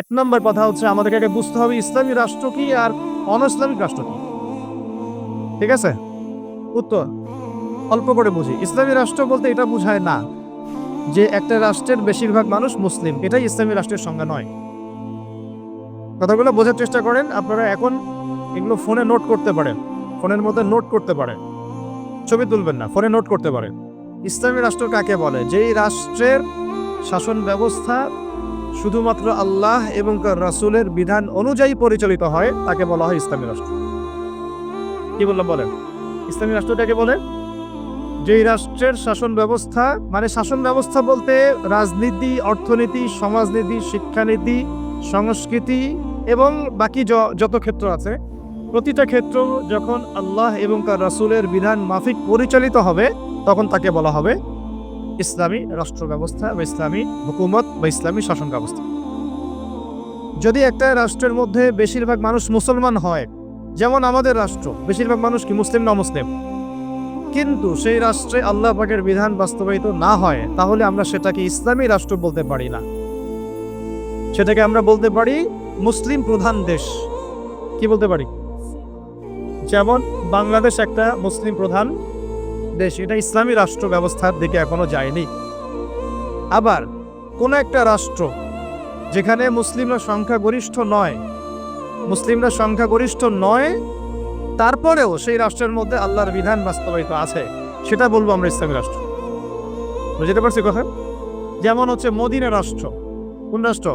এক নম্বর কথা হচ্ছে, আমাদেরকে আগে বুঝতে হবে ইসলামী রাষ্ট্র কি আর অন ইসলামিক রাষ্ট্র কি। ঠিক আছে? উত্তর, অল্প করে বুঝি। ইসলামী রাষ্ট্র বলতে এটা বোঝায় না যে একটা রাষ্ট্রের বেশিরভাগ মানুষ মুসলিম। এটাই ইসলামী রাষ্ট্রের সংজ্ঞা নয়। কথাগুলো বোঝার চেষ্টা করেন, আপনারা এখন এগুলো ফোনে নোট করতে পারেন। ফোনের মধ্যে নোট করতে পারেন। ছবি তুলবেন না, ফোনে নোট করতে পারেন। ইসলামী রাষ্ট্র কাকে বলে? যেই রাষ্ট্রের শাসন ব্যবস্থা শুধুমাত্র আল্লাহ এবং রাসূলের বিধান অনুযায়ী পরিচালিত হয়, তাকে বলা হয় ইসলামী রাষ্ট্র। কি বললাম বলেন? ইসলামী রাষ্ট্রটাকে বলে? যেই রাষ্ট্রের শাসন ব্যবস্থা মানে শাসন ব্যবস্থা বলতে রাজনীতি, অর্থনীতি, সমাজনীতি, শিক্ষানীতি, সংস্কৃতি এবং বাকি যত ক্ষেত্র আছে, প্রতিটা ক্ষেত্র যখন আল্লাহ এবং তার রাসূলের বিধান মাফিক পরিচালিত হবে, তখন তাকে বলা হবে ইসলামী রাষ্ট্র ব্যবস্থা বা ইসলামী হুকুমত বা ইসলামী শাসন ব্যবস্থা যদি একটা রাষ্ট্রের মধ্যে বেশিরভাগ মানুষ মুসলমান হয়, যেমন আমাদের রাষ্ট্র, বেশিরভাগ মানুষ কি মুসলিম না মুসলিম কিন্তু সেই রাষ্ট্রে আল্লাহ পাকের বিধান বাস্তবায়িত না হয়, তাহলে আমরা সেটাকে ইসলামী রাষ্ট্র বলতে পারি না। সেটাকে আমরা বলতে পারি মুসলিম প্রধান দেশ। কি বলতে পারি? যেমন বাংলাদেশ একটা মুসলিম প্রধান দেশ, এটা ইসলামী রাষ্ট্র ব্যবস্থার দিকে এখনও যায়নি। আবার কোন একটা রাষ্ট্র যেখানে মুসলিমরা সংখ্যাগরিষ্ঠ নয়, মুসলিমরা সংখ্যাগরিষ্ঠ নয়, তারপরেও সেই রাষ্ট্রের মধ্যে আল্লাহর বিধান বাস্তবায়িত আছে, সেটা বলব আমরা ইসলামী রাষ্ট্র। বুঝতে পারছি কথা? যেমন হচ্ছে মদিনা রাষ্ট্র। কোন রাষ্ট্র?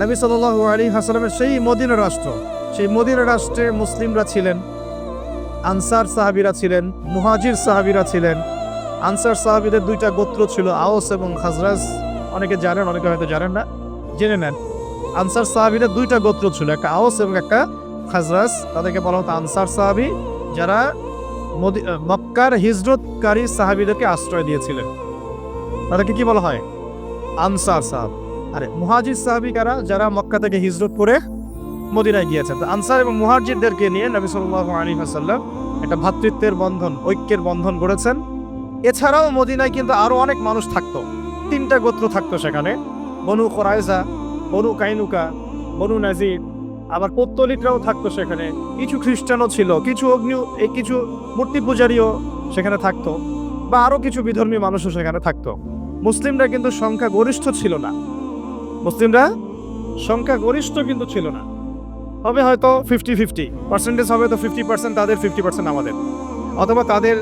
নবী সাল্লাল্লাহু আলী হাসালামের সেই মদিনা রাষ্ট্র, সেই মদিনা রাষ্ট্রে মুসলিমরা ছিলেন। আনসার সাহাবিরা ছিলেন, মুহাজির সাহাবিরা ছিলেন। আনসার সাহাবিদের দুইটা গোত্র ছিল, আওস এবং খাজরাজ। অনেকে জানেন, অনেকে হয়তো জানেন না। জেনে নেন। আনসার সাহাবিদের দুইটা গোত্র ছিল, একটা আওস এবং একটা খাজরাজ। তাদেরকে বলা হতো আনসার সাহাবি, যারা মক্কার হিজরতকারী সাহাবিদেরকে আশ্রয় দিয়েছিলেন। তাদেরকে কি বলা হয়? আনসার সাহাব। আরে, মুহাজির সাহাবি কারা? যারা মক্কা থেকে হিজরত করে মদিনায় গিয়েছেন। আনসার এবং মুহাজিরদেরকে নিয়ে নবী সাল্লাল্লাহু আলাইহি ওয়াসাল্লাম একটা ভ্রাতৃত্বের বন্ধন, ঐক্যের বন্ধন গড়েছেন। এছাড়াও মদিনায় কিন্তু আরও অনেক মানুষ থাকতো। তিনটা গোত্র থাকতো সেখানে। বনু কোরাইজা বনু কাইনুকা, বনু নাজির, আবার পত্তলিকরাও থাকতো সেখানে। কিছু খ্রিস্টানও ছিল, কিছু অগ্নি কিছু মূর্তি পূজারীও সেখানে থাকতো, বা আরও কিছু বিধর্মী মানুষও সেখানে থাকতো। মুসলিমরা কিন্তু সংখ্যা গরিষ্ঠ ছিল না। মুসলিমরা সংখ্যা গরিষ্ঠ কিন্তু ছিল না। হবে হয়তো ফিফটি ফিফটি পার্সেন্টেজ হবে তো ফিফটি পার্সেন্ট তাদের ফিফটি পার্সেন্ট আমাদের। অথবা তাদের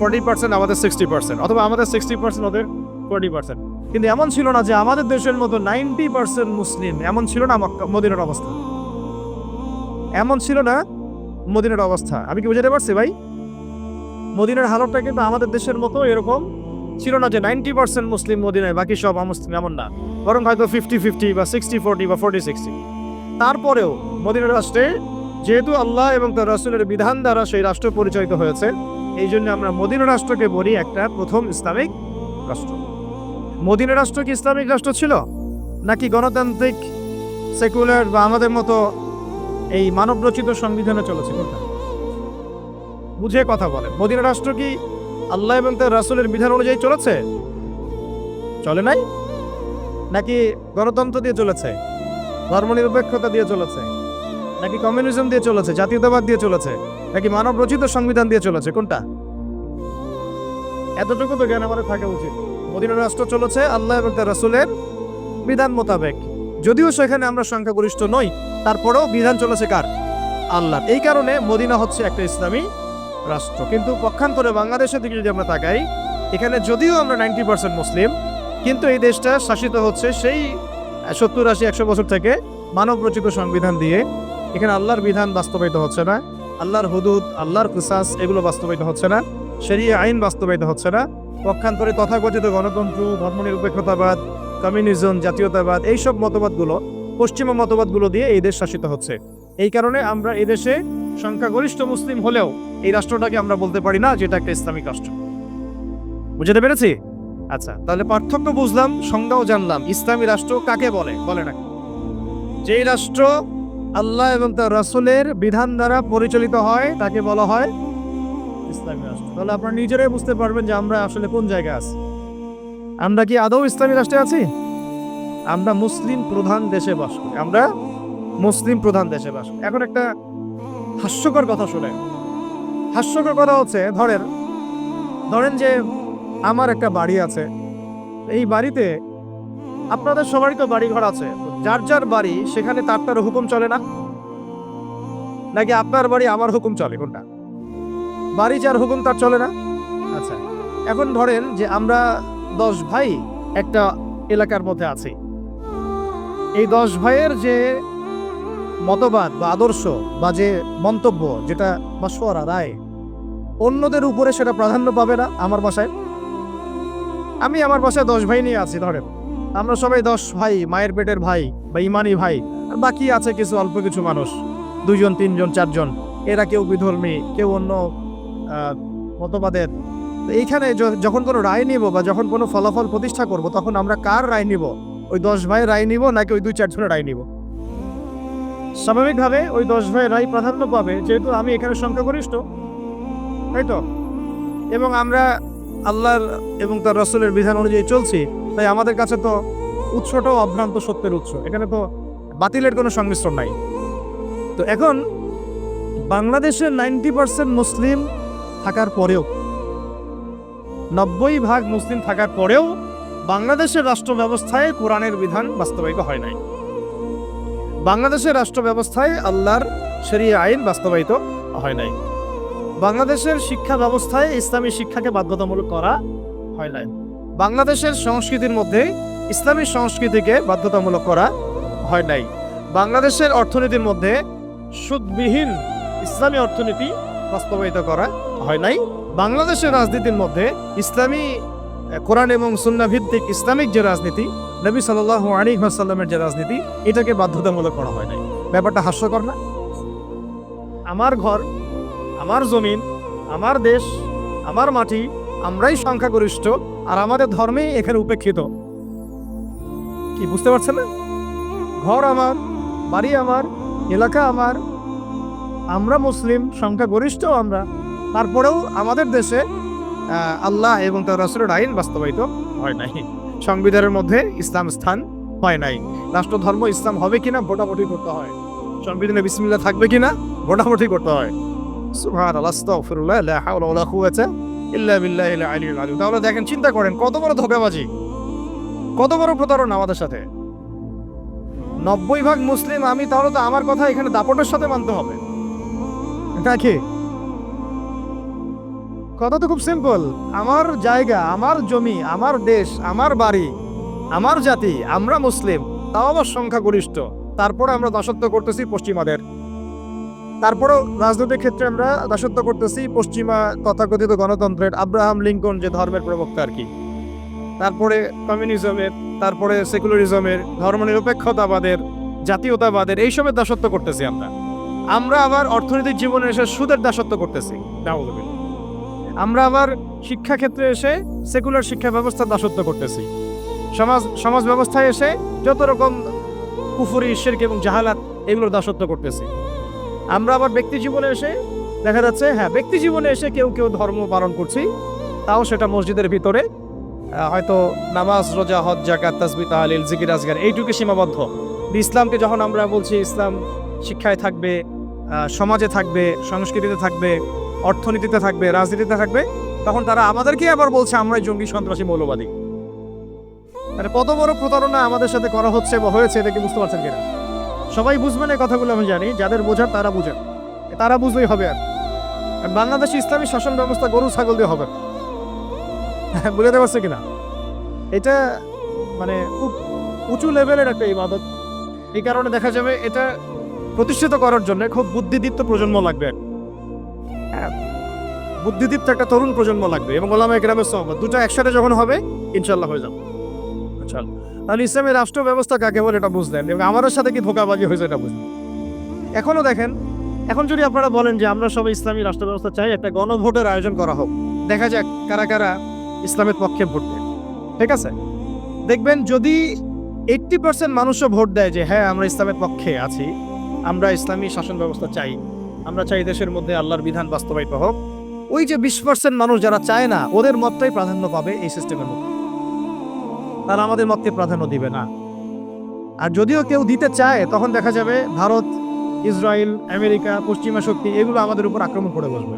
ফর্টি পার্সেন্ট আমাদের সিক্সটি পার্সেন্ট অথবা আমাদের সিক্সটি পার্সেন্ট ওদের ফোর্টি পার্সেন্ট কিন্তু এমন ছিল না যে আমাদের দেশের মতো নাইনটি পার্সেন্ট মুসলিম, এমন ছিল না মদিনার অবস্থা। এমন ছিল না মদিনার অবস্থা। আমি কি বুঝাতে পারছি ভাই? মদিনার হালতটা কিন্তু আমাদের দেশের মতো এরকম ছিল না যে নাইনটি পার্সেন্ট মুসলিম মদিনায়, বাকি সব অমুসলিম, এমন না। বরং হয়তো ফিফটি ফিফটি বা সিক্সটি ফোরটি বা ফোরটি সিক্সটি তারপরেও মদিনা রাষ্ট্রে, যেহেতু আল্লাহ এবং তার রাসূলের বিধান দ্বারা সেই রাষ্ট্র পরিচালিত হয়েছে, এই জন্য আমরা মদিনা রাষ্ট্রকে বলি একটা প্রথম ইসলামিক রাষ্ট্র। মদিনা রাষ্ট্র কি ইসলামিক রাষ্ট্র ছিল? নাকি গণতান্ত্রিক, সেকুলার বা আমাদের মতো এই মানবরচিত সংবিধানে চলেছে? কোনটা? বুঝে কথা বলে মদিনা রাষ্ট্র কি আল্লাহ এবং তার রাসূলের বিধান অনুযায়ী চলেছে? চলে নাই? নাকি গণতন্ত্র দিয়ে চলেছে? ধর্মনিরপেক্ষতা দিয়ে চলেছে? নাকি কমিউনিজম দিয়ে চলেছে, জাতীয়তাবাদ দিয়ে চলেছে, নাকি মানব রচিত সংবিধান দিয়ে চলেছে, কোনটা? এতটুকু তো জ্ঞান আমাদের থাকা উচিত। মদিনা রাষ্ট্র চলেছে, আল্লাহ এবং তার রাসূলের বিধান মোতাবেক। যদিও সেখানে আমরা সংখ্যাগরিষ্ঠ নই, তারপরেও বিধান চলেছে কার? আল্লাহ এই কারণে মদিনা হচ্ছে একটা ইসলামী রাষ্ট্র। কিন্তু পক্ষান্তরে বাংলাদেশের দিকে যদি আমরা তাকাই, এখানে যদিও আমরা নাইনটি পার্সেন্ট মুসলিম, কিন্তু এই দেশটা শাসিত হচ্ছে সেই সত্তর আশি একশো বছর থেকে মানব রচিত সংবিধান দিয়ে এখানে আল্লাহর বিধান বাস্তবায়িত হচ্ছে না, আল্লাহর হুদুদ, আল্লাহর কুসাস, এগুলো বাস্তবায়িত হচ্ছে না সেরিয়ে আইন বাস্তবায়িত হচ্ছে না, পক্ষান্তরে তথাকথিত গণতন্ত্র, ধর্মনিরপেক্ষতাবাদ, কমিউনিজম, জাতীয়তাবাদ, এইসব মতবাদগুলো, পশ্চিমা মতবাদগুলো দিয়ে এই দেশ শাসিত হচ্ছে। এই কারণে আমরা এই দেশে সংখ্যাগরিষ্ঠ মুসলিম হলেও এই রাষ্ট্রটাকে আমরা বলতে পারি না, যেটা একটা ইসলামিক রাষ্ট্র। বুঝতে পেরেছি? আচ্ছা তাহলে পার্থক্য বুঝলাম, সংজ্ঞাও জানলাম, ইসলামী রাষ্ট্র কাকে বলে? বলে না। যেই রাষ্ট্র আল্লাহ এবং তার রাসূলের বিধান দ্বারা পরিচালিত হয়, তাকে বলা হয় ইসলামী রাষ্ট্র। তাহলে আপনারা নিজেরাই বুঝতে পারবেন যে আমরা আসলে কোন জায়গায় আছি। আমরা কি আদৌ ইসলামী রাষ্ট্রে আছি? আমরা মুসলিম প্রধান দেশে বাস করি। আমরা মুসলিম প্রধান দেশে বাস করি। এখন একটা হাস্যকর কথা শুনে। হাস্যকর কথা হচ্ছে, ধরেন ধরেন যে আমার একটা বাড়ি আছে। এই বাড়িতে আপনাদের সবারই তো বাড়ি ঘর আছে। যার যার বাড়ি, সেখানে তার তার হুকুম চলে না? নাকি আপনার বাড়ি আমার হুকুম চলে, কোনটা? বাড়ি যার হুকুম, তার চলে না? আচ্ছা এখন ধরেন যে আমরা দশ ভাই একটা এলাকার মধ্যে আছি। এই দশ ভাইয়ের যে মতবাদ বা আদর্শ বা যে মন্তব্য, যেটা মশওয়ারা, রায়, অন্যদের উপরে সেটা প্রাধান্য পাবে না আমার বাসায়? আমি আমার বাসায় দশ ভাই নিয়ে আছি, ধরেন। আমরা সবাই দশ ভাই, মায়ের পেটের ভাই বা ইমানি ভাই, আর বাকি আছে কিছু অল্প কিছু মানুষ। দুইজন, তিনজন, চারজন। এরা কেউ বিধর্মী, কেউ অন্য মতবাদের। এইখানে যখন কোনো রায় নিব বা যখন কোনো ফলাফল প্রতিষ্ঠা করব, তখন আমরা কার রায় নিব? ওই দশ ভাই রায় নিব নাকি ওই দুই, চারজনের রায় নিব? স্বাভাবিকভাবে ওই দশ ভাই রায় প্রাধান্য পাবে, যেহেতু আমি এখানে সংখ্যাগরিষ্ঠ। তাই তো? এবং আমরা আল্লাহর এবং তার রসুলের বিধান অনুযায়ী চলছি। তাই আমাদের কাছে তো উৎসটাও অভ্রান্ত সত্যের উৎস। এখানে তো বাতিলের কোনো সংমিশ্রণ নাই। তো এখন বাংলাদেশের নাইনটি পার্সেন্ট মুসলিম থাকার পরেও, নব্বই ভাগ মুসলিম থাকার পরেও বাংলাদেশের রাষ্ট্র ব্যবস্থায় কোরআনের বিধান বাস্তবায়িত হয় নাই। বাংলাদেশের রাষ্ট্র ব্যবস্থায় আল্লাহর শরিয়া আইন বাস্তবায়িত হয় নাই। বাংলাদেশের শিক্ষা ব্যবস্থায় ইসলামী শিক্ষাকে বাধ্যতামূলক করা হয় নাই। বাংলাদেশের সংস্কৃতির মধ্যে ইসলামী সংস্কৃতিকে বাধ্যতামূলক করা হয় নাই। বাংলাদেশের অর্থনীতির মধ্যে সুদবিহীন ইসলামী অর্থনীতি বাস্তবায়িত করা হয় নাই। বাংলাদেশের রাজনীতির মধ্যে ইসলামী কোরআন এবং সুন্না ভিত্তিক ইসলামিক যে রাজনীতি, নবী সাল্লাহ আলী সাল্লামের যে রাজনীতি, এটাকে বাধ্যতামূলক করা হয় নাই। ব্যাপারটা হাস্যকর না? আমার ঘর, আমার জমিন, আমার দেশ, আমার মাটি, আমরাই সংখ্যাগরিষ্ঠ আর আমাদের ধর্মেই এখানে উপেক্ষিত। কি, বুঝতে পারছেন না? ঘর আমার, বাড়ি আমার, এলাকা আমার। আমরা মুসলিম সংখ্যাগরিষ্ঠ আমরা। তারপরেও আমাদের দেশে আল্লাহ এবং তার রাসুলের আইন বাস্তবায়িত হয় নাই। সংবিধানের মধ্যে ইসলাম স্থান হয় নাই। রাষ্ট্র ধর্ম ইসলাম হবে কিনা, ভোটাভুটি করতে হয়। সংবিধানে বিসমিল্লাহ থাকবে কিনা, ভোটাভুটি করতে হয়। সুবহান আল্লাহ হাওলা ওয়ালা কুওয়াতা ইল্লা বিল্লাহিল আলিয়্যিল তাহলে দেখেন, চিন্তা করেন, কত বড় ধোঁকাবাজি? কত বড় প্রতারণা আমাদের সাথে? নব্বই ভাগ মুসলিম, আমি তাহলে তো আমার কথা এখানে দাপটের সাথে মানতে হবে। এটা কি? কথা তো খুব সিম্পল আমার জায়গা, আমার জমি, আমার দেশ, আমার বাড়ি, আমার জাতি, আমরা মুসলিম, তাও আবার সংখ্যাগরিষ্ঠ। তারপরে আমরা দাসত্ব করতেছি পশ্চিমাদের। তারপরেও রাজনৈতিক ক্ষেত্রে আমরা দাসত্ব করতেছি, পশ্চিমা তথাকথিত গণতন্ত্রের আব্রাহাম লিঙ্কন যে ধর্মের প্রবক্তা আর কি। তারপরে কমিউনিজমের, তারপরে সেকুলারিজমের, ধর্মনিরপেক্ষতাবাদের, জাতীয়তাবাদের, এইসবের দাসত্ব করতেছি আমরা। আমরা আবার অর্থনৈতিক জীবনে এসে সুদের দাসত্ব করতেছি আমরা আবার শিক্ষা ক্ষেত্রে এসে সেকুলার শিক্ষা ব্যবস্থার দাসত্ব করতেছি। সমাজ সমাজ ব্যবস্থায় এসে যত রকম কুফুরি, শিরক এবং জাহালাত, এগুলোর দাসত্ব করতেছি। আমরা আবার ব্যক্তি জীবনে এসে দেখা যাচ্ছে হ্যাঁ ব্যক্তি জীবনে এসে কেউ কেউ ধর্ম পালন করছি, তাও সেটা মসজিদের ভিতরে। হয়তো নামাজ, রোজা, হজ জাকাত তাসবি তাহলিল, জিকির আজগার এইটুকু সীমাবদ্ধ। ইসলামকে যখন আমরা বলছি, ইসলাম শিক্ষায় থাকবে সমাজে থাকবে, সংস্কৃতিতে থাকবে, অর্থনীতিতে থাকবে, রাজনীতিতে থাকবে, তখন তারা আমাদেরকে আবার বলছে, আমরাই জঙ্গি, সন্ত্রাসী, মৌলবাদী। মানে কত বড় প্রতারণা আমাদের সাথে করা হচ্ছে বা হয়েছে, এটা কি বুঝতে পারছেন কিনা? সবাই বুঝবেন এই কথাগুলো আমি জানি, যাদের বোঝার তারা বুঝেন তারা বুঝলেই হবে আর। আর বাংলাদেশে ইসলামী শাসন ব্যবস্থা গরু, ছাগল দিয়ে হবে। বুঝতে পারছে কিনা? এটা মানে খুব উঁচু লেভেলের একটা ইবাদত। এই কারণে দেখা যাবে এটা প্রতিষ্ঠিত করার জন্য খুব বুদ্ধিদীপ্ত প্রজন্ম লাগবে। হ্যাঁ বুদ্ধিদীপ্ত একটা তরুণ প্রজন্ম লাগবে এবং ওলামা একরামের সহমত। দুটো একসাথে যখন হবে ইনশাল্লাহ হয়ে যাবে। চল। তাহলে ইসলামের রাষ্ট্র ব্যবস্থা কাকে বলে এটা বুঝলেন? এবং আমাদের সাথে কি ধোকাবাজি হয়েছে এটা বুঝলেন? এখনও দেখেন, এখন যদি আপনারা বলেন যে আমরা সবাই ইসলামী রাষ্ট্র ব্যবস্থা চাই, একটা গণভোটের আয়োজন করা হোক। দেখা যাক কারা কারা ইসলামের পক্ষে ভোট দেয়। ঠিক আছে? দেখবেন যদি এইট্টি পার্সেন্ট মানুষও ভোট দেয় যে হ্যাঁ আমরা ইসলামের পক্ষে আছি, আমরা ইসলামী শাসন ব্যবস্থা চাই, আমরা চাই দেশের মধ্যে আল্লাহর বিধান বাস্তবায়িত হোক, ওই যে বিশ পার্সেন্ট মানুষ যারা চায় না, ওদের মতটাই প্রাধান্য পাবে এই সিস্টেমের মধ্যে। তারা আমাদের মতকে প্রাধান্য দিবে না। আর যদিও কেউ দিতে চায়, তখন দেখা যাবে ভারত, ইসরায়েল, আমেরিকা, পশ্চিমা শক্তি এগুলো আমাদের উপর আক্রমণ করে বসবে।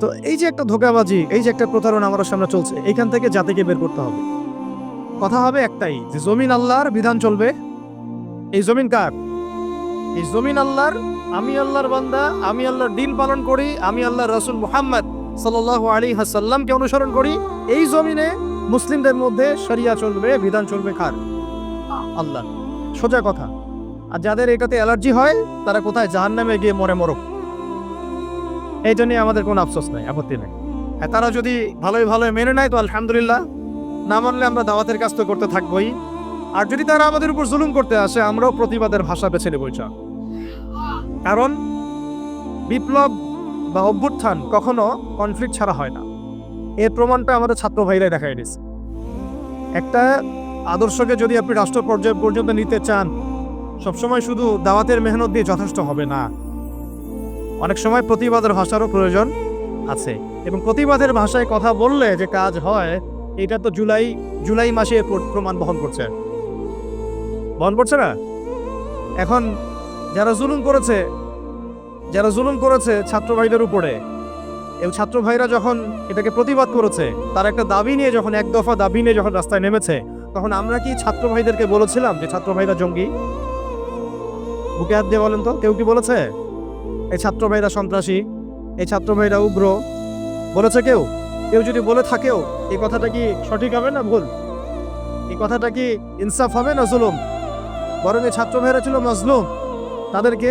তো এই যে একটা ধোকাবাজি, এই যে একটা প্রতারণা আমাদের সামনে চলছে, এইখান থেকে জাতিকে বের করতে হবে। কথা হবে একটাই, যে জমিন আল্লাহর বিধান চলবে। এই জমিন কার? এই জমিন আল্লাহর, আমি আল্লাহর বান্দা, আমি আল্লাহর দিন পালন করি, আমি আল্লাহর রসুল মুহাম্মদ সাল্লাল্লাহু আলী হাসাল্লামকে অনুসরণ করি। এই জমিনে মুসলিমদের মধ্যে শরিয়া চলবে, বিধান চলবে কার? আল্লাহ। সোজা কথা। আর যাদের এটাতে অ্যালার্জি হয়, তারা কোথায়? জাহান্নামে গিয়ে মরে মরক। এই জন্যই আমাদের কোনো আফসোস নাই, আপত্তি নেই। হ্যাঁ তারা যদি ভালোই ভালোই মেনে নেয়, তো আলহামদুলিল্লাহ। না মানলে আমরা দাওয়াতের কাজ তো করতে থাকবোই। আর যদি তারা আমাদের উপর জুলুম করতে আসে, আমরাও প্রতিবাদের ভাষা বেছে নেবই চা কারণ, বিপ্লব বা অভ্যুত্থান কখনো কনফ্লিক্ট ছাড়া হয় না। এর প্রমাণটা আমাদের ছাত্র ভাইরাই দেখাই দিচ্ছে একটা আদর্শকে যদি আপনি রাষ্ট্র পর্যায় পর্যন্ত নিতে চান, সবসময় শুধু দাওয়াতের মেহনত দিয়ে যথেষ্ট হবে না। অনেক সময় প্রতিবাদের ভাষারও প্রয়োজন আছে এবং প্রতিবাদের ভাষায় কথা বললে যে কাজ হয়, এটা তো জুলাই জুলাই মাসে প্রমাণ বহন করছে। বহন করছে না? এখন যারা জুলুম করেছে, যারা জুলুম করেছে ছাত্র ভাইদের উপরে এবং ছাত্র ভাইরা যখন এটাকে প্রতিবাদ করেছে, তার একটা দাবি নিয়ে যখন এক দফা দাবি নিয়ে যখন রাস্তায় নেমেছে, তখন আমরা কি ছাত্র ভাইদেরকে বলেছিলাম যে, ছাত্র ভাইরা জঙ্গি? বুকে হাত দিয়ে বলেন তো, কেউ কি বলেছে? এই ছাত্র ভাইরা সন্ত্রাসী, এই ছাত্র ভাইরা উগ্র। বলেছে কেউ? কেউ যদি বলে থাকেও, এই কথাটা কি সঠিক হবে না ভুল? এই কথাটা কি ইনসাফ হবে না জুলুম? বরং এই ছাত্র ভাইরা ছিল মজলুম। তাদেরকে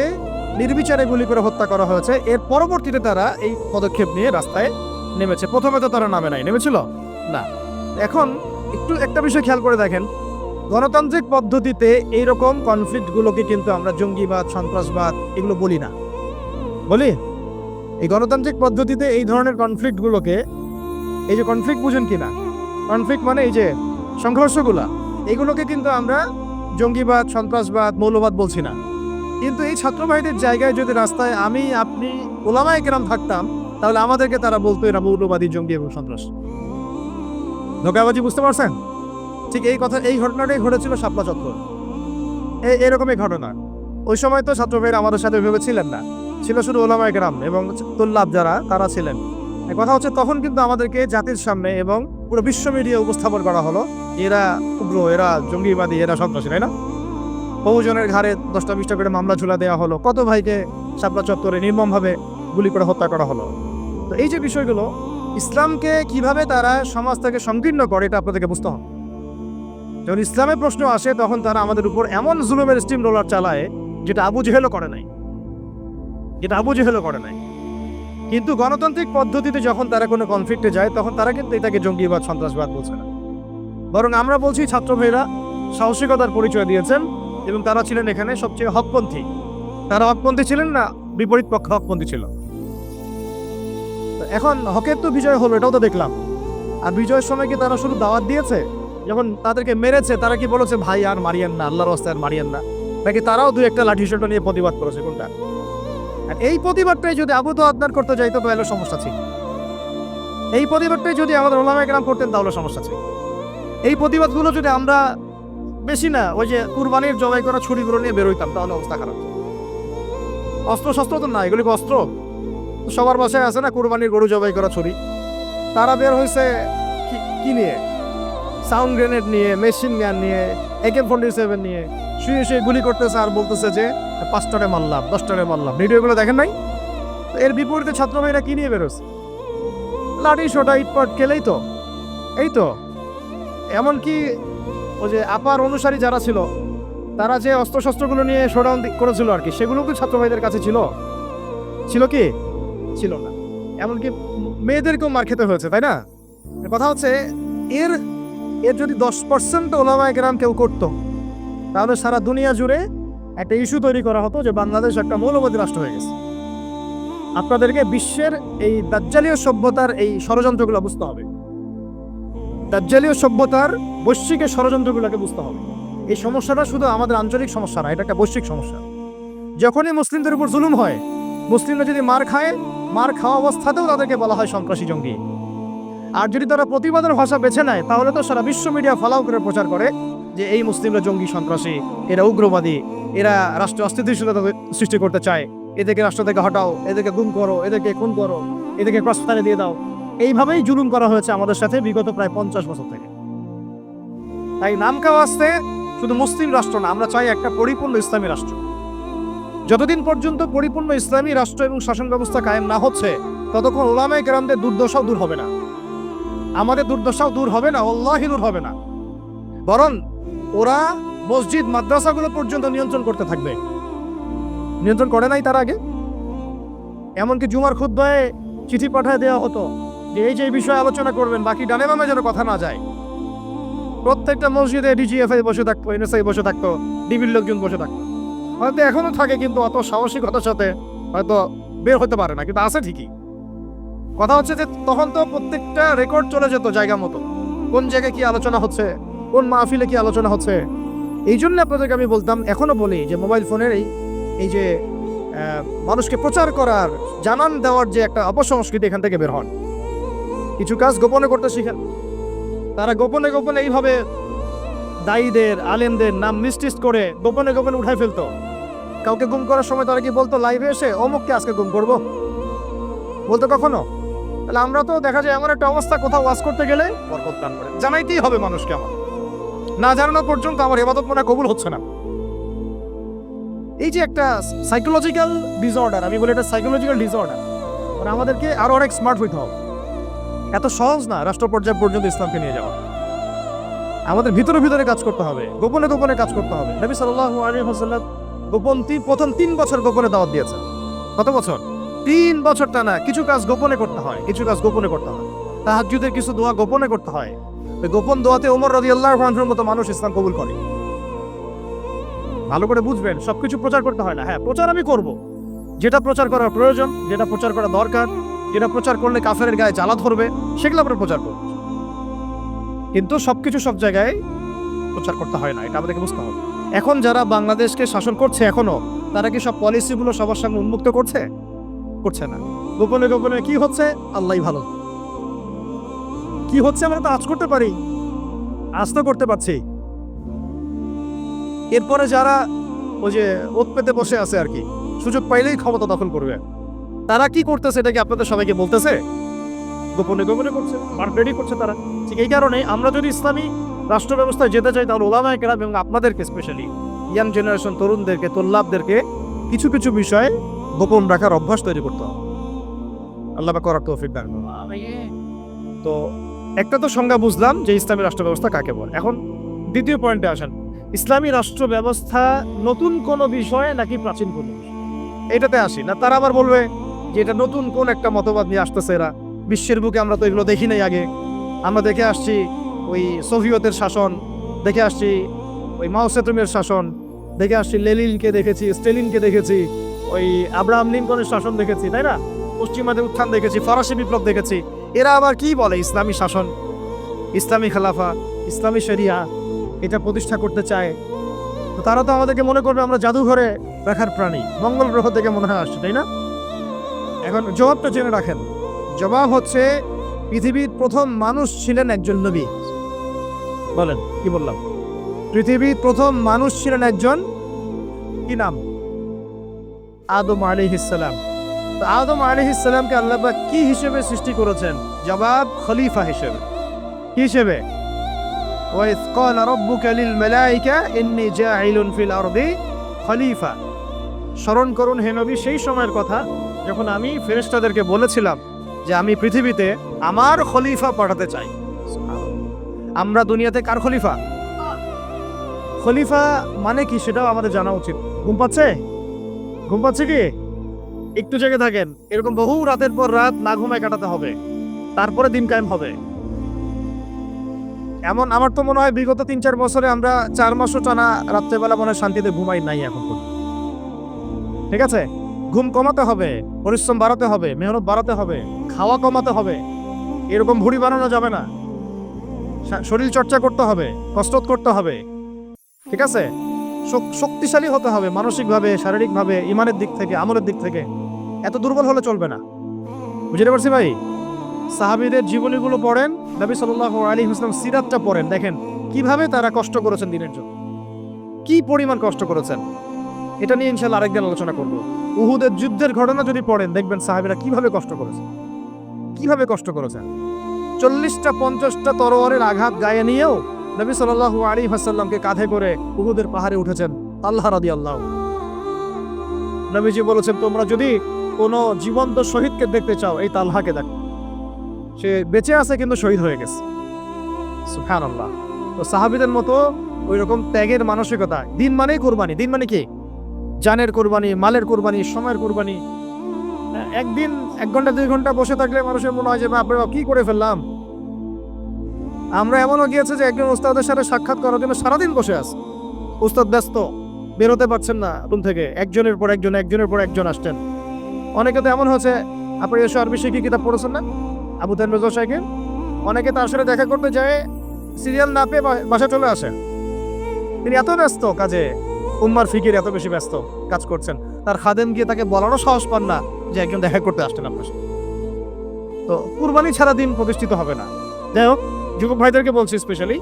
নির্বিচারে গুলি করে হত্যা করা হয়েছে। এর পরবর্তীতে তারা এই পদক্ষেপ নিয়ে রাস্তায় নেমেছে। প্রথমে তো তারা নামে নাই, নেমেছিল? না। এখন একটু একটা বিষয় খেয়াল করে দেখেন। গণতান্ত্রিক পদ্ধতিতে এইরকম কনফ্লিক্টগুলোকে কিন্তু আমরা জঙ্গিবাদ, সন্ত্রাসবাদ এগুলো বলি না। বলি? এই গণতান্ত্রিক পদ্ধতিতে এই ধরনের কনফ্লিক্টগুলোকে, এই যে কনফ্লিক্ট বুঝেন কিনা? কনফ্লিক্ট মানে এই যে সংঘর্ষগুলা, এগুলোকে কিন্তু আমরা জঙ্গিবাদ, সন্ত্রাসবাদ, মৌলবাদ বলছি না। কিন্তু এই ছাত্র ভাইদের জায়গায় যদি রাস্তায় আমি, আপনি ওলামায় কেরাম থাকতাম, তাহলে আমাদেরকে তারা বলতো এরা মৌলবাদী, জঙ্গি এবং সন্ত্রাস। ধোকাবাজি বুঝতে পারছেন? ঠিক এই কথা, এই ঘটনাটাই ঘটেছিল শাপলা চত্বর। এই এরকমই ঘটনা। ওই সময় তো ছাত্র ভাইরা আমাদের সাথে ওইভাবে ছিলেন না। ছিল শুধু ওলামায় গ্রাম এবং তোল্লাভ যারা, তারা ছিলেন। কথা হচ্ছে তখন কিন্তু আমাদেরকে জাতির সামনে এবং পুরো বিশ্ব মিডিয়া উপস্থাপন করা হলো এরা উগ্র, এরা জঙ্গিবাদী, এরা সন্ত্রাসী, তাই না? বহুজনের ঘাড়ে দশটা বিশটা করে মামলা ঝুলা দেওয়া হলো। কত ভাইকে শাপলা চত্বরে নির্মমভাবে গুলি করে হত্যা করা হলো? তো এই যে বিষয়গুলো, ইসলামকে কীভাবে তারা সমাজ থেকে সংকীর্ণ করে এটা আপনাদেরকে বুঝতে হবে। যখন ইসলামের প্রশ্ন আসে, তখন তারা আমাদের উপর এমন জুলুমের স্টিম রোলার চালায়, যেটা আবু জেহেলও করে নাই। যেটা আবু জেহেলও করে নাই। কিন্তু গণতান্ত্রিক পদ্ধতিতে যখন তারা কোনো কনফ্লিক্টে যায়, তখন তারা কিন্তু এটাকে জঙ্গিবাদ, সন্ত্রাসবাদ বলছে না। বরং আমরা বলছি ছাত্র ভাইরা সাহসিকতার পরিচয় দিয়েছেন। এবং তারা ছিলেন এখানে সবচেয়ে হকপন্থী। তারা হকপন্থী ছিলেন না, বিপরীত পক্ষ হকপন্থী ছিল। এখন হকের তো বিজয় হলো, এটাও তো দেখলাম। আর বিজয়ের সময় কি তারা শুধু দাওয়াত দিয়েছে? যখন তাদেরকে মেরেছে, তারা কি বলেছে, ভাই আর মারিয়েন না, আল্লাহর রাস্তায় আর মারিয়েন না নাকি তারাও দু একটা লাঠি সোটা নিয়ে প্রতিবাদ করেছে, কোনটা? আর এই প্রতিবাদটাই যদি আবু তো আদনার করতে যাইতো তাহলে সমস্যা ছিল এই প্রতিবাদটাই যদি আমাদের ওলামা গ্রাম করতেন, তাহলে সমস্যা ছিল এই প্রতিবাদগুলো যদি আমরা বেশি না, ওই যে কুরবানির জবাই করা ছুরিগুলো নিয়ে বেরোইতাম, তাহলে অবস্থা খারাপ। অস্ত্র, শস্ত্র তো না, এগুলি অস্ত্র? সবার বাসায় আছে না কুরবানির গরু জবাই করা ছুরি? তারা বের হয়েছে কি- নিয়ে? সাউন্ড গ্রেনেড নিয়ে, মেশিন গান নিয়ে, একে ফোর্টি সেভেন নিয়ে, শুয়ে শুয়ে গুলি করতেছে আর বলতেছে যে, পাঁচটারে মারলাম, দশটারে মারলাম। ভিডিওগুলো দেখেন নাই? এর বিপরীতে ছাত্র ভাইরা কি নিয়ে বেরোছে লাঠি, সোটা, ইটপাট খেলেই তো। এই তো। এমনকি ওই যে আপার অনুসারী যারা ছিল, তারা যে অস্ত্রশস্ত্রগুলো নিয়ে শোডাউন করেছিল আর কি, সেগুলো কি ছাত্র ভাইদের কাছে ছিল? ছিল কি? ছিল না। এমনকি মেয়েদেরকেও মার খেতে হয়েছে, তাই না? কথা হচ্ছে, এর এর যদি দশ পার্সেন্ট ওলামায় গ্রাম কেউ করতো, তাহলে সারা দুনিয়া জুড়ে একটা ইস্যু তৈরি করা হতো যে বাংলাদেশ একটা মৌলবাদী রাষ্ট্র হয়ে গেছে। আপনাদেরকে বিশ্বের এই দাজ্জালীয় সভ্যতার এই ষড়যন্ত্রগুলো বুঝতে হবে। দাজ্জালীয় সভ্যতার বৈশ্বিক ষড়যন্ত্রগুলোকে বুঝতে হবে। এই সমস্যাটা শুধু আমাদের আঞ্চলিক সমস্যা না, এটা একটা বৈশ্বিক সমস্যা। যখনই মুসলিমদের উপর জুলুম হয়, মুসলিমরা যদি মার খায়, মার খাওয়া অবস্থাতেও তাদেরকে বলা হয় সন্ত্রাসী জঙ্গি। আর যদি তারা প্রতিবাদের ভাষা বেছে নেয়, তাহলে তো সারা বিশ্ব মিডিয়া ফলাও করে প্রচার করে যে এই মুসলিমরা জঙ্গি, সন্ত্রাসী, এরা উগ্রবাদী, এরা রাষ্ট্র অস্থিতিশীলতা সৃষ্টি করতে চায়। এদেরকে রাষ্ট্র থেকে হটাও, এদেরকে গুম করো, এদেরকে খুন করো, এদেরকে প্রস্থানে দিয়ে দাও। এইভাবেই জুলুম করা হয়েছে আমাদের সাথে বিগত প্রায় পঞ্চাশ বছর থেকে। তাই নাম কাও আসতে শুধু মুসলিম রাষ্ট্র না, আমরা চাই একটা পরিপূর্ণ ইসলামী রাষ্ট্র। যতদিন পর্যন্ত পরিপূর্ণ ইসলামী রাষ্ট্র এবং শাসন ব্যবস্থা কায়েম না হচ্ছে, ততক্ষণ ওলামাই কেরামদের দুর্দশাও দূর হবে না। আমাদের দুর্দশাও দূর হবে না অল্লাহি দূর হবে না। বরং ওরা মসজিদ, মাদ্রাসাগুলো পর্যন্ত নিয়ন্ত্রণ করতে থাকবে। নিয়ন্ত্রণ করে নাই তার আগে? এমনকি জুমার খুদ্ায় চিঠি পাঠায় দেওয়া হতো। যে এই যে বিষয়ে আলোচনা করবেন, বাকি ডানে বামে যেন কথা না যায়। প্রত্যেকটা মসজিদে ডিজিএফআই বসে থাকতো এনএসআই বসে থাকতো ডিবির লোকজন বসে থাকতো। হয়তো এখনও থাকে, কিন্তু অত সাহসিকতার সাথে হয়তো বের হতে পারে না, কিন্তু আছে ঠিকই। কথা হচ্ছে যে তখন তো প্রত্যেকটা রেকর্ড চলে যেত জায়গা মতো। কোন জায়গায় কি আলোচনা হচ্ছে, কোন মাহফিলে কি আলোচনা হচ্ছে। এই জন্য আপনাদেরকে আমি বলতাম, এখনও বলি যে মোবাইল ফোনের এই এই যে মানুষকে প্রচার করার, জানান দেওয়ার যে একটা অপসংস্কৃতি এখান থেকে বের হন। কিছু কাজ গোপনে করতে শিখেন। তারা গোপনে গোপনে এইভাবে দায়ীদের, আলেমদের নাম মিস্টিস্ট করে গোপনে গোপনে উঠাই ফেলতো। কাউকে গুম করার সময় তারা কি বলতো, লাইভে এসে অমুককে আজকে গুম করব? বলতো কখনো? তাহলে আমরা তো দেখা যায় এমন একটা অবস্থা, কোথাও ওয়াজ করতে গেলে বরকত দান করে। জানাইতেই হবে মানুষকে আমার। না জানানো পর্যন্ত আমার এবাদত মনে কবুল হচ্ছে না। এই যে একটা সাইকোলজিক্যাল ডিসঅর্ডার আমি বলি এটা সাইকোলজিক্যাল ডিসঅর্ডার মানে আমাদেরকে আরও অনেক স্মার্ট হইতে হবে। এত সহজ না রাষ্ট্র পর্যায় পর্যন্ত ইসলামকে নিয়ে যাওয়া। আমাদের ভিতরে ভিতরে কাজ করতে হবে, গোপনে গোপনে কাজ করতে হবে। নবী সাল্লাল্লাহু আলাইহি ওয়াসাল্লাম গোপন তিন প্রথম তিন বছর গোপনে দাওয়াত দিয়েছেন। কত বছর? তিন বছর টানা কিছু কাজ গোপনে করতে হয়, কিছু কাজ গোপনে করতে হয়। তাহাজ্জুদের কিছু দোয়া গোপনে করতে হয়। গোপন দোয়াতে ওমর রাদিয়াল্লাহু আনহুর মতো মানুষ ইসলাম কবুল করে। ভালো করে বুঝবেন, সবকিছু প্রচার করতে হয় না। হ্যাঁ প্রচার আমি করব। যেটা প্রচার করার প্রয়োজন, যেটা প্রচার করা দরকার যেটা প্রচার করলে কাফের গায়ে জ্বালা ধরবে, সেগুলো আমরা প্রচার করব। কিন্তু সবকিছু সব জায়গায় প্রচার করতে হয় না, এটা আমাদেরকে বুঝতে হবে। এখন যারা বাংলাদেশকে শাসন করছে এখনও, তারা কি সব পলিসিগুলো সবার সামনে উন্মুক্ত করছে? করছে না। গোপনে গোপনে কি হচ্ছে? আল্লাহ ভালো। কি হচ্ছে আমরা তো আজ করতে পারি? আজ তো করতে পারছি। এরপরে যারা ওই যে ওত পেতে বসে আছে আর কি, সুযোগ পাইলেই ক্ষমতা দখল করবে। তারা কি করতেছে এটা কি আপনাদের সবাইকে বলতেছে? গোপনে গোপনে করছে। মার্কেটই করছে তারা। ঠিক এই কারণে আমরা যদি ইসলামী রাষ্ট্র ব্যবস্থায় যেতে চাই, তাহলে ওলামায় কেরাম এবং আপনাদেরকে স্পেশালি ইয়াং জেনারেশন তরুণদেরকে, তোল্লাবদেরকে কিছু কিছু বিষয়ে গোপন রাখার অভ্যাস তৈরি করতে হবে। আল্লাহ করার তৌফিক দান তো একটা তো সংজ্ঞা বুঝলাম যে ইসলামী রাষ্ট্র ব্যবস্থা কাকে বলে। এখন দ্বিতীয় পয়েন্টে আসেন। ইসলামী রাষ্ট্র ব্যবস্থা নতুন কোন বিষয় নাকি প্রাচীন কোন? এটাতে আসি। না, তারা আবার বলবে যে এটা নতুন কোন একটা মতবাদ নিয়ে আসতেছে এরা। বিশ্বের বুকে আমরা তো এগুলো দেখি নাই আগে। আমরা দেখে আসছি ওই সোভিয়তের শাসন, দেখে আসছি ওই মাওসেতুমের শাসন, দেখে আসছি লেলিনকে দেখেছি, স্টেলিনকে দেখেছি, ওই আব্রাহাম লিঙ্কনের শাসন দেখেছি, তাই না? পশ্চিমাদের উত্থান দেখেছি, ফরাসি বিপ্লব দেখেছি। এরা আবার কি বলে ইসলামী শাসন? ইসলামী খেলাফা, ইসলামী শরিয়া, এটা প্রতিষ্ঠা করতে চায়। তো তারা তো আমাদেরকে মনে করবে আমরা জাদুঘরে রাখার প্রাণী, মঙ্গল গ্রহ থেকে মনে হয় আসছে, তাই না? এখন জবাবটা জেনে রাখেন জবাব হচ্ছে পৃথিবীর প্রথম মানুষ ছিলেন একজন নবী বলেন কি বললাম পৃথিবীর প্রথম মানুষ ছিলেন একজন কি নাম আদম আলিহিসাল্লাম তো আদম আলিহিসাল্লামকে আল্লাহ পাক কি হিসেবে সৃষ্টি করেছেন জবাব খলিফা হিসেবে কি হিসেবে وإذ قال ربك للملائكة إني جاعل في الأرض খলিফা স্মরণ করুন হে নবী সেই সময়ের কথা যখন আমি ফেরেশতাদেরকে বলেছিলাম যে আমি পৃথিবীতে আমার খলিফা পাঠাতে চাই। আমরা দুনিয়াতে কার খলিফা? খলিফা মানে কি সেটাও আমাদের জানা উচিত। ঘুম পাচ্ছে? ঘুম পাচ্ছে কি? একটু জেগে থাকেন। এরকম বহু রাতের পর রাত না ঘুমায় কাটাতে হবে। তারপরে দিন কায়েম হবে। এমন আমার তো মনে হয় বিগত তিন চার বছরে আমরা চার মাসও টানা রাত্রেবেলা মনে শান্তিতে ঘুমাই নাই এখন ঠিক আছে? ঘুম কমাতে হবে, পরিশ্রম বাড়াতে হবে, মেহনত বাড়াতে হবে, খাওয়া কমাতে হবে। এরকম ভুড়ি বানানো যাবে না। শরীর চর্চা করতে হবে, কসরত করতে হবে। ঠিক আছে? শক্তিশালী হতে হবে মানসিকভাবে, শারীরিকভাবে, ইমানের দিক থেকে, আমলের দিক থেকে। এত দুর্বল হলে চলবে না। বুঝতে পারছি ভাই? সাহাবীদের জীবনীগুলো পড়েন, নবী সাল্লাল্লাহু আলাইহি ওয়াসাল্লাম সিরাতটা পড়েন। দেখেন, কীভাবে তারা কষ্ট করেছেন দিনের জন্য। কি পরিমাণ কষ্ট করেছেন? এটা নিয়ে ইনশাল্লাহ আরেকদিন আলোচনা করব। উহুদের যুদ্ধের ঘটনা যদি পড়েন, দেখবেন সাহেবেরা কীভাবে কষ্ট করেছেন কীভাবে কষ্ট করেছেন চল্লিশটা, পঞ্চাশটা তরোয়ারের আঘাত গায়ে নিয়েও নবী সাল্লাল্লাহু আলী হাসাল্লামকে কাঁধে করে উহুদের পাহাড়ে উঠেছেন আল্লাহ রাদি আল্লাহ নবীজি বলেছেন, তোমরা যদি কোনো জীবন্ত শহীদকে দেখতে চাও, এই তালহাকে দেখো। সে বেঁচে আছে কিন্তু শহীদ হয়ে গেছে। সুফান আল্লাহ তো সাহাবিদের মতো ওই রকম ত্যাগের মানসিকতা, দিন মানেই কোরবানি, দিন মানে কি? জানের কোরবানি, মালের কোরবানি, সময়ের কোরবানি। একদিন এক ঘণ্টা, দুই ঘণ্টা বসে থাকলে মানুষের মনে হয় যে বাপরে বাপ, কি করে ফেললাম? আমরা এমনও গিয়েছে যে, একজন ওস্তাদের সাথে সাক্ষাৎ করার জন্য সারাদিন বসে আছে। ওস্তাদ ব্যস্ত, বেরোতে পারছেন না রুম থেকে। একজনের পর একজন, একজনের পর একজন আসছেন। অনেকে তো এমন হচ্ছে আপনি এসে আরবি শিখি কিতাব পড়েছেন না? আবু তান মেজর সাহেব অনেকে তার সাথে দেখা করতে যায়, সিরিয়াল না পেয়ে বাসা চলে আসেন। তিনি এত ব্যস্ত কাজে। উম্মার ফিকির এত বেশি ব্যস্ত কাজ করছেন। তার খাদেম গিয়ে তাকে বলারও সাহস পান না যে একজন দেখা করতে আসছেন আপনার সাথে। তো কুরবানি ছাড়া দিন প্রতিষ্ঠিত হবে না। যাই হোক, যুবক ভাইদেরকে বলছি স্পেশালি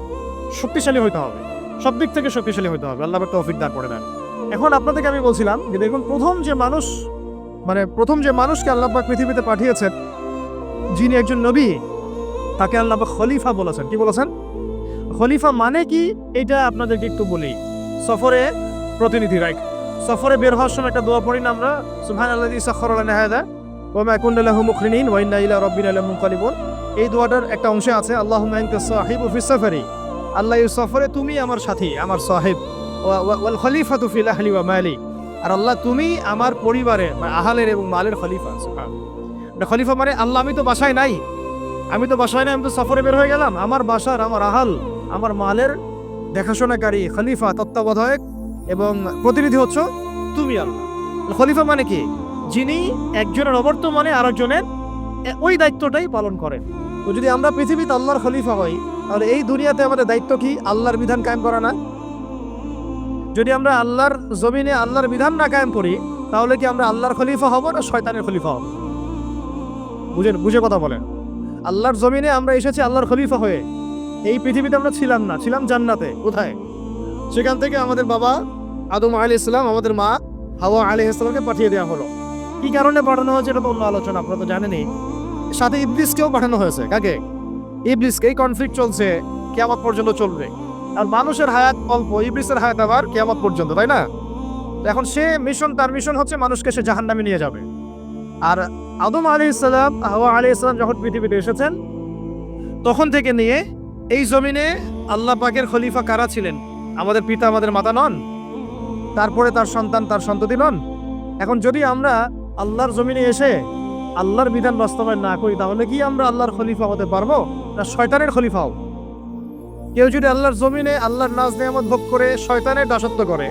শক্তিশালী হইতে হবে। সব দিক থেকে শক্তিশালী হইতে হবে। আল্লাহ তৌফিক দান করে দেন। এখন আপনাদেরকে আমি বলছিলাম যে দেখুন, প্রথম যে মানুষ মানে প্রথম যে মানুষকে আল্লাহবাক পৃথিবীতে পাঠিয়েছেন, যিনি একজন নবী, তাকে আল্লাহবাক খলিফা বলেছেন। কি বলেছেন? খলিফা মানে কি? এটা আপনাদেরকে একটু বলি। সফরে প্রতিনিধি রাইট সফরে বের হওয়ার সময় একটা দোয়া পড়ি না আমরা? সুবহান আল্লাহ সাক্ষরানা হায়দা ওয়া মা কুন্না লাহু মুকরিনিন ওয়া ইন্না ইলা রাব্বিনা লামুনকালিবুন। এই দোয়াটার একটা অংশে আছে আনতা সাহিবু ফিস সাফারি। আল্লাহ সফরে তুমি আমার সাথী, আমার সাহেব। ওয়া- ওয়া- ওয়াল খলিফাতু ফিল আহলি ওয়া মালি। আর আল্লাহ, তুমি আমার পরিবারে মানে আহালের এবং মালের খলিফা খলিফা মানে আল্লাহ, আমি তো বাসায় নাই। আমি তো বাসায় নাই, আমি তো সফরে বের হয়ে গেলাম। আমার বাসার, আমার আহাল, আমার মালের দেখাশোনাকারী খলিফা, তত্ত্বাবধায়ক এবং প্রতিনিধি হচ্ছ তুমি, আল্লাহ। খলিফা মানে কি? যিনি একজনের অবর্তমানে আরেকজনের ওই দায়িত্বটাই পালন করেন। তো যদি আমরা পৃথিবীতে আল্লাহর খলিফা হই, তাহলে এই দুনিয়াতে আমাদের দায়িত্ব কি? আল্লাহর বিধান কায়েম করা না? যদি আমরা আল্লাহর জমিনে আল্লাহর বিধান না কায়েম করি, তাহলে কি আমরা আল্লাহর খলিফা হব না শয়তানের খলিফা হব? বুঝেন, বুঝে কথা বলেন। আল্লাহর জমিনে আমরা এসেছি আল্লাহর খলিফা হয়ে। এই পৃথিবীতে আমরা ছিলাম না। ছিলাম জান্নাতে। কোথায়? সেখান থেকে আমাদের বাবা আদম আলী ইসলাম আমাদের মা হাওয়া আলী ইসলামকে পাঠিয়ে দেওয়া হলো। কি কারণে পাঠানো হয়েছে এটা তো অন্য আলোচনা আপনারা তো জানেনই। সাথে ইবলিসকেও পাঠানো হয়েছে কাকে? ইবলিসকে এই কনফ্লিক্ট চলছে কেয়ামত পর্যন্ত চলবে। আর মানুষের হায়াত অল্প ইবলিসের হায়াত আবার কেয়ামত পর্যন্ত তাই না? এখন সে মিশন তার মিশন হচ্ছে মানুষকে সে জাহান্নামে নিয়ে যাবে। আর আদম আলী ইসলাম হাওয়া আলী ইসলাম যখন পৃথিবীতে এসেছেন তখন থেকে নিয়ে এই জমিনে আল্লাহ পাকের খলিফা কারা ছিলেন? আমাদের পিতা আমাদের মাতা নন, তারপরে তার সন্তান তার সন্ততি নন। এখন যদি আমরা আল্লাহর জমিনে এসে আল্লাহর বিধান বাস্তবায়ন না করি, তাহলে কি আমরা আল্লাহর খলিফা হতে পারব? না শয়তানের খলিফা কেউ যদি আল্লাহর জমিনে আল্লাহর নাজ নিয়ামত ভোগ করে, শয়তানের দাসত্ব করে,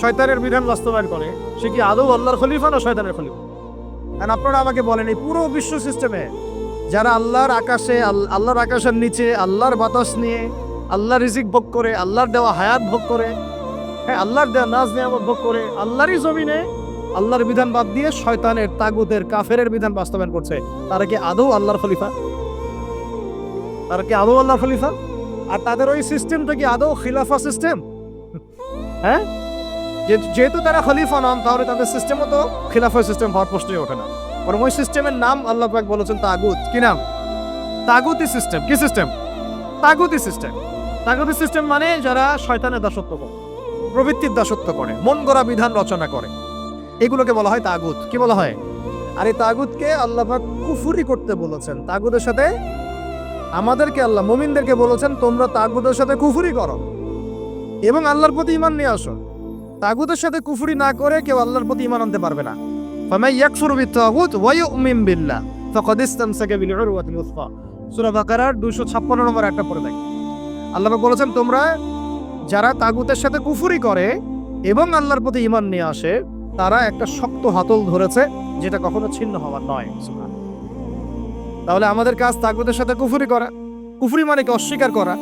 শয়তানের বিধান বাস্তবায়ন করে, সে কি আদৌ আল্লাহর খলিফা না শয়তানের খলিফা? কারণ আপনারা আমাকে বলেন, এই পুরো বিশ্ব সিস্টেমে যারা আল্লাহর আকাশে, আল্লাহর আকাশের নিচে, আল্লাহর বাতাস নিয়ে আল্লাহর রিজিক ভোগ করে, আল্লাহর দেওয়া হায়াত ভোগ করে হ্যাঁ আল্লাহর দেওয়া নাজ নিয়ামত ভোগ করে, আল্লাহরই জমিনে আল্লাহর বিধান বাদ দিয়ে শয়তানের তাগুদের কাফেরের বিধান বাস্তবায়ন করছে। তারা কি আদৌ আল্লাহর খলিফা? তারা কি আদৌ আল্লাহর খলিফা? আর তাদের ওই সিস্টেমটা কি আদৌ খিলাফা সিস্টেম হ্যাঁ? যেহেতু তারা খলিফা নন, তাহলে তাদের সিস্টেমও তো খিলাফা সিস্টেম হওয়ার প্রশ্নই ওঠে না। বরং ওই সিস্টেমের নাম আল্লাহ পাক বলেছেন তাগুত। কি নাম? তাগুতি সিস্টেম কি সিস্টেম তাগুতি সিস্টেম তাগুতি সিস্টেম মানে যারা শয়তানের দাসত্ব করে, প্রবৃত্তির দাসত্ব করে, মন গড়া বিধান রচনা করে। এগুলোকে বলা হয় তাগুত। কি বলা হয়? আর এই তাগুতকে আল্লাহ কুফুরি করতে বলেছেন। তাগুতের সাথে আমাদেরকে আল্লাহ মুমিনদেরকে বলেছেন, তোমরা তাগুদের সাথে কুফুরি করো। এবং আল্লাহর প্রতি ইমান নিয়ে আসো। তাগুদের সাথে কুফুরি না করে কেউ আল্লাহর প্রতি ইমান আনতে পারবে না। বিত-তাগুত ওয়া ইউমিন বিল্লাহ। ফাকাদ ইসতামসাকা বিল উরওয়াতিল উসফা। সূরা বাকারার 256 নম্বর একটা পড়ে দেখেন। আল্লাহ বলেছেন, তোমরা যারা তাগুতের সাথে কুফুরি করে এবং আল্লাহর প্রতি ইমান নিয়ে আসে, তারা একটা শক্ত হাতল ধরেছে যেটা কখনো ছিন্ন হওয়ার নয়। তাহলে আমাদের কাজ তাগুতের সাথে কুফুরি করা, কুফুরি মানে কি? অস্বীকার করা।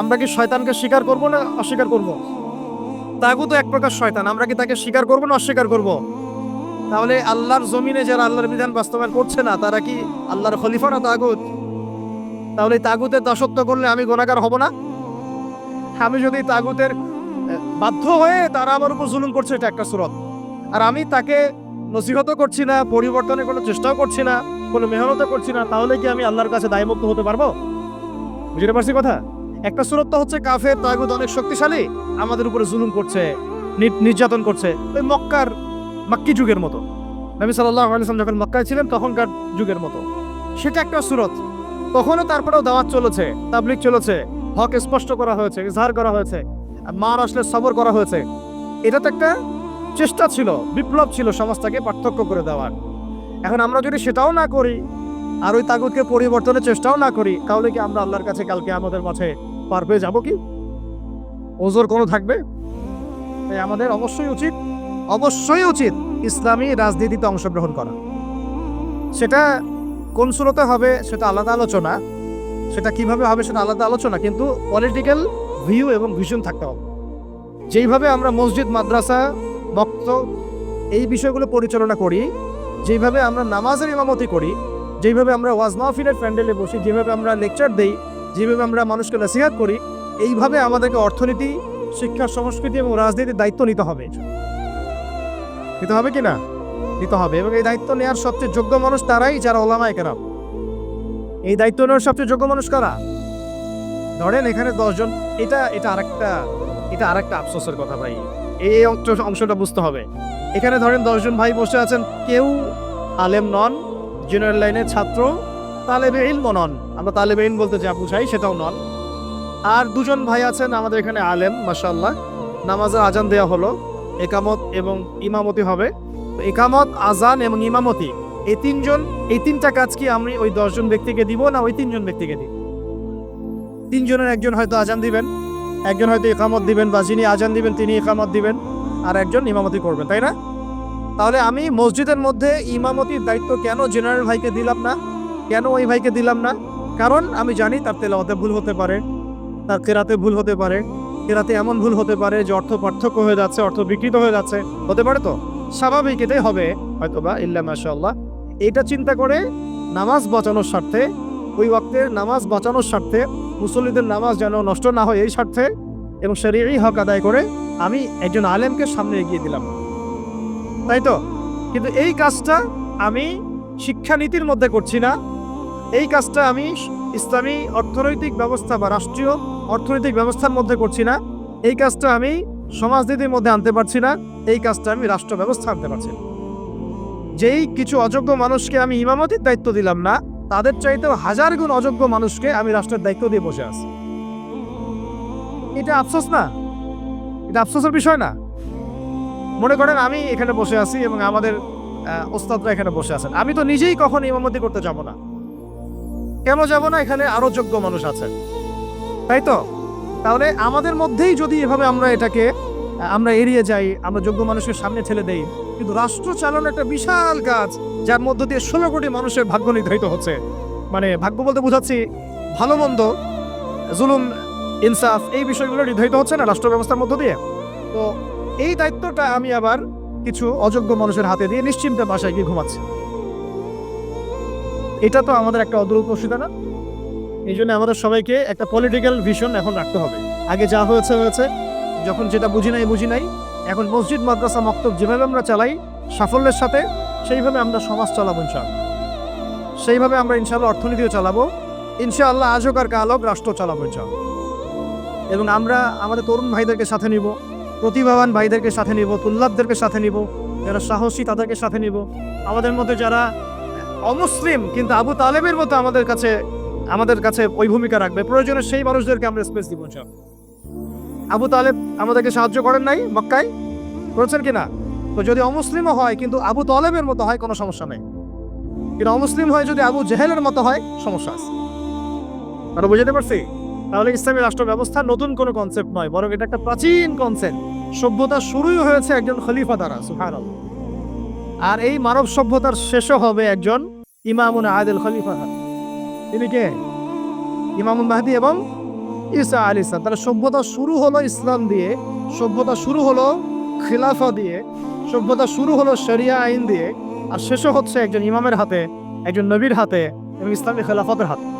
আমরা কি শয়তানকে স্বীকার করব না অস্বীকার করব? তাগুত এক প্রকার শয়তান, আমরা কি তাকে স্বীকার করব না অস্বীকার করব? তাহলে আল্লাহর জমিনে যারা আল্লাহর বিধান বাস্তবায়ন করছে না, তারা কি আল্লাহর খলিফা না তাগুত? তাহলে তাগুতের দাসত্ব করলে আমি গোনাগার হব না? আমি যদি তাগুতের বাধ্য হয়ে তারা আমার উপর জুলুম করছে, এটা একটা সুরত। আর আমি তাকে নসিহত করছি না, পরিবর্তনের কোনো চেষ্টাও করছি না, কোনো মেহনতও করছি না, তাহলে কি আমি আল্লাহর কাছে দায়মুক্ত হতে পারব? বুঝতে পারছি কথা? একটা সুরত তো হচ্ছে কাফের, তাগুত অনেক শক্তিশালী, আমাদের উপরে জুলুম করছে নির্যাতন করছে, ওই মক্কার মাক্কি যুগের মতো। নবী সাল্লাহ আলাইসলাম যখন মক্কায় ছিলেন, তখনকার যুগের মতো। সেটা একটা সুরত। তখনও তারপরেও দাওয়াত চলেছে তাবলিক চলেছে হক স্পষ্ট করা হয়েছে, ইজহার করা হয়েছে মার আসলে সবর করা হয়েছে। এটা তো একটা চেষ্টা ছিল, বিপ্লব ছিল সমাজটাকে পার্থক্য করে দেওয়ার। এখন আমরা যদি সেটাও না করি, আর ওই তাগুতকে পরিবর্তনের চেষ্টাও না করি, তাহলে কি আমরা আল্লাহর কাছে কালকে আমাদের মাঝে পার পেয়ে যাব কি? ওজোর কোনো থাকবে? তাই আমাদের অবশ্যই উচিত অবশ্যই উচিত ইসলামী রাজনীতিতে অংশগ্রহণ করা। সেটা কোন সুরতে হবে, সেটা আলাদা আলোচনা। সেটা কীভাবে হবে সেটা আলাদা আলোচনা, কিন্তু পলিটিক্যাল ভিউ এবং ভিশন থাকতে হবে। যেইভাবে আমরা মসজিদ, মাদ্রাসা, বক্ত এই বিষয়গুলো পরিচালনা করি, যেইভাবে আমরা নামাজের ইমামতি করি, যেইভাবে আমরা ওয়াজ মাহফিলের প্যান্ডেলে বসি, যেভাবে আমরা লেকচার দেই, যেভাবে আমরা মানুষকে নসিহাত করি, এইভাবে আমাদেরকে অর্থনীতি, শিক্ষা, সংস্কৃতি এবং রাজনীতির দায়িত্ব নিতে হবে। নিতে হবে কি না? নিতে হবে এবং এই দায়িত্ব নেওয়ার সবচেয়ে যোগ্য মানুষ তারাই, যারা ওলামায় কেরাম। এই দায়িত্ব নেওয়ার সবচেয়ে যোগ্য মানুষ কারা? ধরেন এখানে দশজন, এটা এটা আরেকটা এটা আরেকটা আফসোসের কথা ভাই। এই অংশটা বুঝতে হবে। এখানে ধরেন দশজন ভাই বসে আছেন, কেউ আলেম নন, জেনারেল লাইনের ছাত্র, তালেবে ইলম নন। আমরা তালেবে ইলম বলতে যা বুঝাই সেটাও নন। আর দুজন ভাই আছেন আমাদের এখানে আলেম মাসাল্লাহ নামাজে আজান দেওয়া হলো, একামত এবং ইমামতি হবে। একামত, আজান এবং ইমামতি এই তিনজন, এই তিনটা কাজ কি আমি ওই দশজন ব্যক্তিকে দিব না ওই তিনজন ব্যক্তিকে দিব তিনজনের একজন হয়তো আজান দিবেন, একজন হয়তো একামত দিবেন বা যিনি আজান দিবেন তিনি একামত দিবেন, আর একজন ইমামতি করবেন, তাই না? তাহলে আমি মসজিদের মধ্যে ইমামতির দায়িত্ব কেন জেনারেল ভাইকে দিলাম না? কেন ওই ভাইকে দিলাম না? কারণ আমি জানি তার তেলাওয়াতে ভুল হতে পারে, তার কেরাতে ভুল হতে পারে, কেরাতে এমন ভুল হতে পারে যে অর্থ পার্থক্য হয়ে যাচ্ছে, অর্থ বিকৃত হয়ে যাচ্ছে, হতে পারে তো? স্বাভাবিক এটাই হবে, হয়তোবা ইল্লা মাশাল্লাহ এটা চিন্তা করে নামাজ বাঁচানোর স্বার্থে, ওই ওয়াক্তের নামাজ বাঁচানোর স্বার্থে, মুসল্লিদের নামাজ যেন নষ্ট না হয় এই স্বার্থে এবং শরীরই হক আদায় করে আমি একজন আলেমকে সামনে এগিয়ে দিলাম। তাই তো? কিন্তু এই কাজটা আমি শিক্ষানীতির মধ্যে করছি না। এই কাজটা আমি ইসলামী অর্থনৈতিক ব্যবস্থা বা রাষ্ট্রীয় অর্থনৈতিক ব্যবস্থার মধ্যে করছি না। এই কাজটা আমি সমাজনীতির মধ্যে আনতে পারছি না। এই কাজটা আমি রাষ্ট্র ব্যবস্থা আনতে পারছি না। যেই কিছু অযোগ্য মানুষকে আমি ইমামতির দায়িত্ব দিলাম না, তাদের চাইতেও হাজার গুণ অযোগ্য মানুষকে আমি রাষ্ট্রের দায়িত্ব দিয়ে বসে আছি। এটা আফসোস না? এটা আফসোসের বিষয় না? মনে করেন আমি এখানে বসে আছি এবং আমাদের ওস্তাদরা এখানে বসে আছেন। আমি তো নিজেই কখন ইমামতি করতে যাব না। কেন যাব না? এখানে আরও যোগ্য মানুষ আছেন। তাই তো? তাহলে আমাদের মধ্যেই যদি এভাবে আমরা এটাকে, আমরা এড়িয়ে যাই, আমরা যোগ্য মানুষের সামনে ঠেলে দেই কিন্তু রাষ্ট্র চালানো একটা বিশাল কাজ, যার মধ্য দিয়ে ষোলো কোটি মানুষের ভাগ্য নির্ধারিত হচ্ছে। মানে ভাগ্য বলতে বোঝাচ্ছি, ভালো মন্দ, জুলুম, ইনসাফ, এই বিষয়গুলো নির্ধারিত হচ্ছে না রাষ্ট্র ব্যবস্থার মধ্য দিয়ে। তো এই দায়িত্বটা আমি আবার কিছু অযোগ্য মানুষের হাতে দিয়ে নিশ্চিন্তে বাসায় গিয়ে ঘুমাচ্ছি। এটা তো আমাদের একটা অদূরপসিতা না? এই জন্য আমাদের সবাইকে একটা পলিটিক্যাল ভিশন এখন রাখতে হবে। আগে যা হয়েছে হয়েছে। যখন যেটা বুঝি নাই বুঝি নাই। এখন মসজিদ, মাদ্রাসা, মক্তব যেভাবে আমরা চালাই, সাফল্যের সাথে সেইভাবে আমরা সমাজ চালাবো ইনশাআল্লাহ। সেইভাবে আমরা ইনশাআল্লাহ অর্থনীতিও চালাবো। ইনশাআল্লাহ আজক আর কালক রাষ্ট্র চালাবো ইনশাআল্লাহ। এবং আমরা আমাদের তরুণ ভাইদেরকে সাথে নিব, প্রতিভাবান ভাইদেরকে সাথে নিব তুল্লাবদেরকে সাথে নিব, যারা সাহসী তাদেরকে সাথে নিব। আমাদের মধ্যে যারা অমুসলিম, কিন্তু আবু তালেবের মতো আমাদের কাছে আমাদের কাছে ওই ভূমিকা রাখবে। প্রয়োজনে সেই মানুষদেরকে আমরা স্পেস দিব ইনশাআল্লাহ। আবু তালেব আমাদেরকে সাহায্য করেন নাই মক্কায়? করেছেন কিনা তো যদি অমুসলিমও হয়, কিন্তু আবু তালেবের মতো হয়, কোনো সমস্যা নেই। কিন্তু অমুসলিম হয় যদি আবু জেহেলের মতো হয়, সমস্যা আছে। তারা বুঝতে পারছি? তাহলে ইসলামী রাষ্ট্র ব্যবস্থা নতুন কোনো কনসেপ্ট নয়, বরং এটা একটা প্রাচীন কনসেপ্ট সভ্যতা শুরুই হয়েছে একজন খলিফা দ্বারা সুহান আর এই মানব সভ্যতার শেষও হবে একজন ইমামুন আদিল খলিফা তিনি কে? ইমামুন মাহদি এবং ঈসা আলী ইসলাম তাহলে সভ্যতা শুরু হলো ইসলাম দিয়ে, সভ্যতা শুরু হলো খিলাফা দিয়ে, সভ্যতা শুরু হলো শরিয়া আইন দিয়ে, আর শেষও হচ্ছে একজন ইমামের হাতে, একজন নবীর হাতে এবং ইসলামী খেলাফতের হাতে।